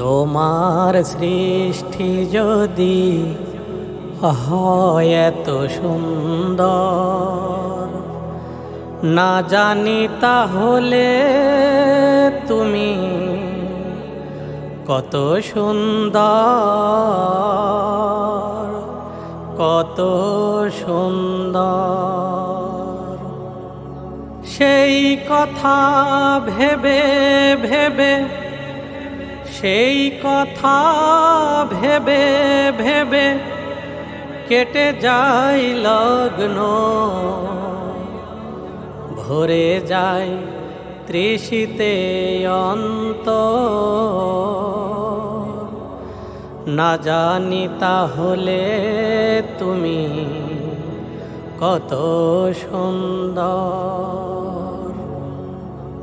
তোমার সৃষ্টি যদি হয় এত সুন্দর। না জানি তাহলে তুমি কত সুন্দর কত সুন্দর। সেই কথা ভেবে ভেবে সেই কথা ভেবে ভেবে কেটে যায় লগ্ন। ভরে যায় তৃষিতে অন্ত না জানি তাহলে তুমি কত সুন্দর।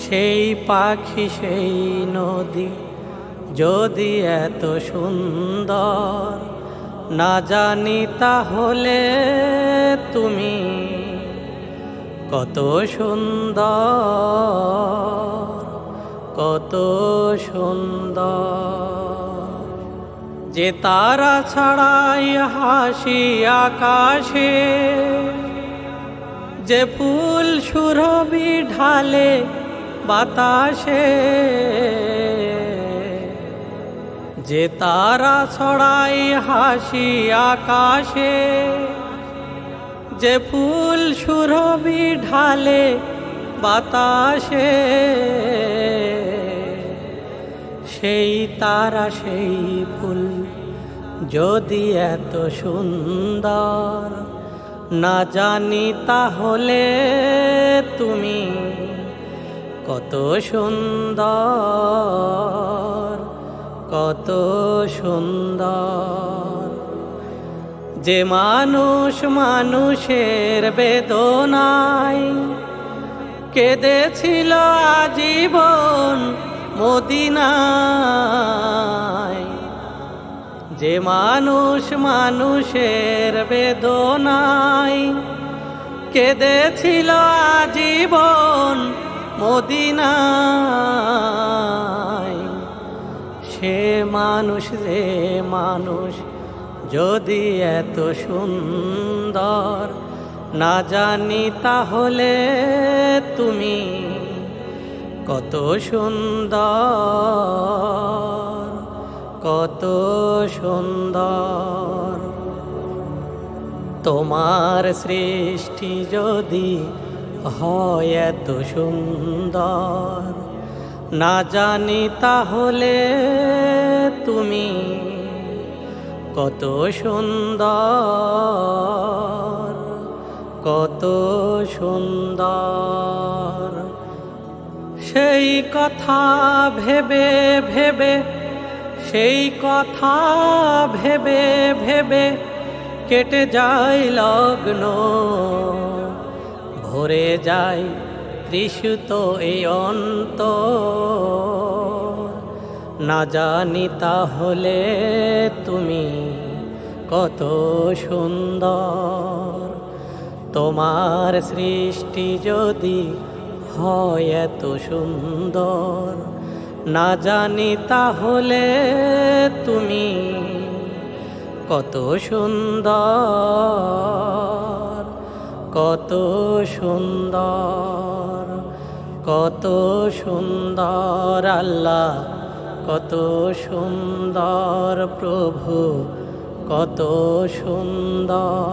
সেই পাখি, সেই নদী যদি এত সুন্দর, না জানি তাহলে তুমি কত সুন্দর কত সুন্দর। যে তারা ছাড়াই হাসি আকাশে, যে ফুল সুরভি ঢালে বাতাসে, যে তারা ছড়াই হাসি আকাশে, যে ফুল সুরভি ঢালে বাতাসে, সেই তারা, সেই ফুল যদি এত সুন্দর, না জানি তাহলে তুমি কত সুন্দর কত সুন্দর। যে মানুষ মানুষের বেদনায় কেঁদেছিল আজীবন মদিনায়। যে মানুষ মানুষের বেদনায় কেঁদেছিল আজীবন মদিনায়। সে মানুষ, যে মানুষ যদি এত সুন্দর না জানি তাহলে তুমি কত সুন্দর কত সুন্দর। তোমার সৃষ্টি যদি হয় এত সুন্দর। না জানি তাহলে তুমি কত সুন্দর কত সুন্দর। সেই কথা ভেবে ভেবে, সেই কথা ভেবে ভেবে কেটে যায় লগ্ন। ভরে যায় ত্রিশুত এই অন্ত না জানি তাহলে তুমি কত সুন্দর। তোমার সৃষ্টি যদি হয় এত সুন্দর। না জানি তাহলে তুমি কত সুন্দর। কত সুন্দর কত সুন্দর আল্লাহ কত সুন্দর প্রভু কত সুন্দর।